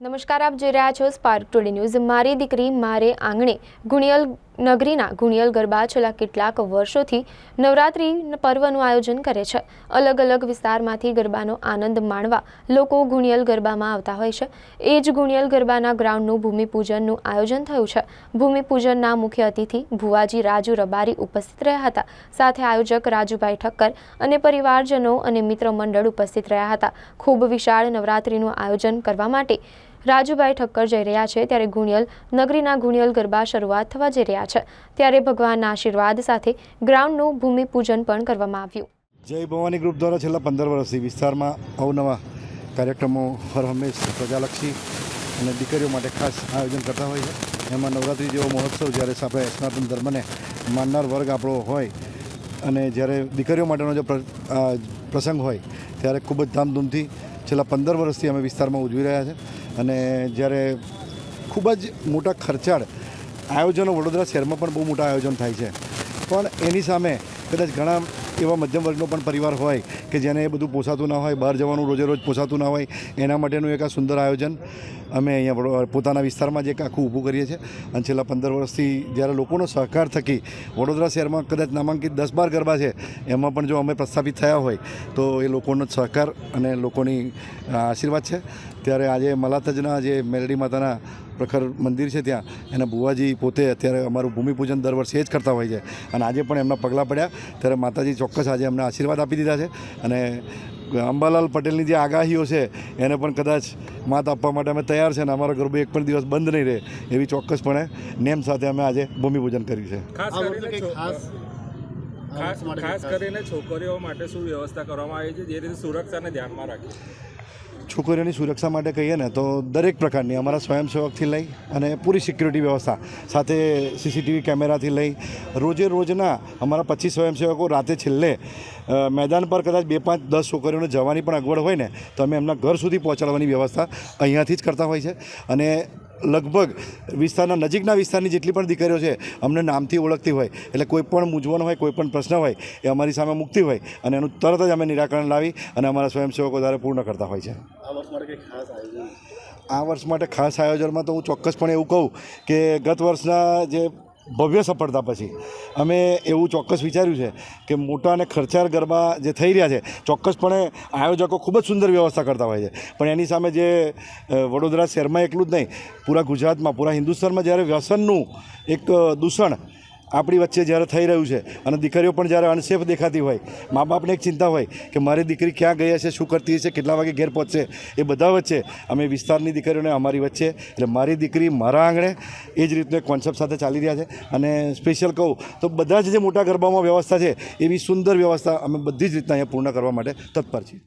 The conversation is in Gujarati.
નમસ્કાર આપ જોઈ રહ્યા છો સ્પાર્ક ટુડે ન્યૂઝ મારી દીકરી મારે આંગણે ગુણિયલ નગરીના ગુણિયલ ગરબા છેલ્લા કેટલાક વર્ષોથી નવરાત્રિ પર્વનું આયોજન કરે છે. અલગ અલગ વિસ્તારમાંથી ગરબાનો આનંદ માણવા લોકો ગુણિયલ ગરબામાં આવતા હોય છે. એ જ ગુણિયલ ગરબાના ગ્રાઉન્ડનું ભૂમિપૂજનનું આયોજન થયું છે. ભૂમિપૂજનના મુખ્ય અતિથિ ભુવાજી રાજુ રબારી ઉપસ્થિત રહ્યા હતા. સાથે આયોજક રાજુભાઈ ઠક્કર અને પરિવારજનો અને મિત્ર મંડળ ઉપસ્થિત રહ્યા હતા. ખૂબ વિશાળ નવરાત્રિનું આયોજન કરવા માટે રાજુભાઈ ઠક્કર જઈ રહ્યા છે ત્યારે ગુણિયલ, નગરીના ગુણિયલ ગરબા શરૂઆત થવા જઈ રહ્યા છે. ત્યારે ભગવાનના આશીર્વાદ સાથે ગ્રાઉન્ડનું ભૂમિપૂજન પણ કરવામાં આવ્યું. જય ભવાની ગ્રુપ દ્વારા છેલ્લા પંદર વર્ષથી વિસ્તારમાં અવનવા કાર્યક્રમો હર હંમેશ પ્રજાલક્ષી અને દીકરીઓ માટે ખાસ આયોજન કરતા હોય છે. એમાં નવરાત્રિ જેવો મહોત્સવ જ્યારે આપણે સનાતન ધર્મને માનનાર વર્ગ આપણો હોય અને જ્યારે દીકરીઓ માટેનો જે પ્રસંગ હોય, ત્યારે ખૂબ જ ધામધૂમથી છેલ્લા પંદર વર્ષથી અમે વિસ્તારમાં ઉજવી રહ્યા છે. અને જ્યારે ખૂબ જ મોટા ખર્ચાળ આયોજનો વડોદરા શહેરમાં પણ બહુ મોટા આયોજન થાય છે. પણ એની સામે કદાચ ઘણા એવા મધ્યમ વર્ગનો પણ પરિવાર હોય કે જેને એ બધું પોસાતું ના હોય, બહાર જવાનું રોજે રોજ પોસાતું ના હોય, એના માટેનું એક આ સુંદર આયોજન અમે અહીંયા પોતાના વિસ્તારમાં જ એક આખું ઊભું કરીએ છીએ. અને છેલ્લા પંદર વર્ષથી જ્યારે લોકોનો સહકાર થકી વડોદરા શહેરમાં કદાચ નામાંકિત દસ બાર ગરબા છે, એમાં પણ જો અમે પ્રસ્થાપિત થયા હોય, તો એ લોકોનો સહકાર અને લોકોની આશીર્વાદ છે. ત્યારે આજે મલાતજના જે મેલડી માતાના પ્રખર મંદિર છે ત્યાં. એના બુવાજી પોતે અત્યારે અમારું ભૂમિપૂજન દર વર્ષે એ જ કરતા હોય છે. અને આજે પણ એમના પગલાં પડ્યા. ત્યારે માતાજી ચોક્કસ આજે અમને આશીર્વાદ આપી દીધા છે. અને અંબાલાલ પટેલની જે આગાહીઓ છે એને પણ કદાચ માત આપવા માટે અમે તૈયાર છે અને અમારો ગરબો એક પણ દિવસ બંધ નહીં રહે એવી ચોક્કસપણે નેમ સાથે અમે આજે ભૂમિપૂજન કર્યું છે. ખાસ ખાસ? કરીને છોકરીઓ માટે શું વ્યવસ્થા કરવામાં આવી છે? જે રીતે સુરક્ષાને ધ્યાનમાં રાખી. છોકરીઓની સુરક્ષા માટે કહીએ ને તો દરેક પ્રકારની અમારા સ્વયંસેવકથી લઈ અને પૂરી સિક્યુરિટી વ્યવસ્થા સાથે સીસીટીવી કેમેરાથી લઈ રોજે રોજના અમારા પચીસ સ્વયંસેવકો રાતે છેલ્લે મેદાન પર કદાચ બે પાંચ દસ છોકરીઓને જવાની પણ અગવડ હોય ને તો અમે એમના ઘર સુધી પહોંચાડવાની વ્યવસ્થા અહીંયાથી જ કરતા હોય છે. અને લગભગ વિસ્તારના નજીકના વિસ્તારની જેટલી પણ દીકરીઓ છે અમને નામથી ઓળખતી હોય એટલે કોઈ પણ મૂંઝવણ હોય કોઈ પણ પ્રશ્ન હોય એ અમારી સામે મૂકતી હોય અને એનું તરત જ અમે નિરાકરણ લાવી અને અમારા સ્વયંસેવકો દ્વારા પૂર્ણ કરતા હોય છે. આ વર્ષ માટે ખાસ આયોજન? આ વર્ષ માટે ખાસ આયોજનમાં તો હું ચોક્કસપણે એવું કહું કે ગત વર્ષના જે ભવ્ય સફળતા પછી. અમે એવું ચોક્કસ વિચાર્યું છે કે મોટા અને ખર્ચાળ ગરબા જે થઈ રહ્યા છે, ચોક્કસપણે આયોજકો ખૂબ જ સુંદર વ્યવસ્થા કરતા હોય છે. પણ એની સામે જે વડોદરા શહેરમાં એકલું જ નહીં, પૂરા ગુજરાતમાં, પૂરા હિન્દુસ્તાનમાં જ્યારે વ્યસનનું એક દૂષણ આપણી વચ્ચે જ્યારે થઈ રહ્યું છે અને દીકરીઓ પણ જ્યારે અનસેફ દેખાતી હોય મા બાપને એક ચિંતા હોય કે મારી દીકરી ક્યાં ગઈ હશે, શું કરતી હશે, કેટલા વાગે ઘેર પહોંચશે, એ બધા વચ્ચે અમે વિસ્તારની દીકરીઓને અમારી વચ્ચે, એટલે મારી દીકરી મારા આંગણે એ જ રીતનો કોન્સેપ્ટ સાથે ચાલી રહ્યા છે. અને સ્પેશિયલ કહું તો બધા જ જે મોટા ગરબામાં વ્યવસ્થા છે, એવી સુંદર વ્યવસ્થા અમે બધી જ રીતના અહીંયા પૂર્ણ કરવા માટે તત્પર છીએ.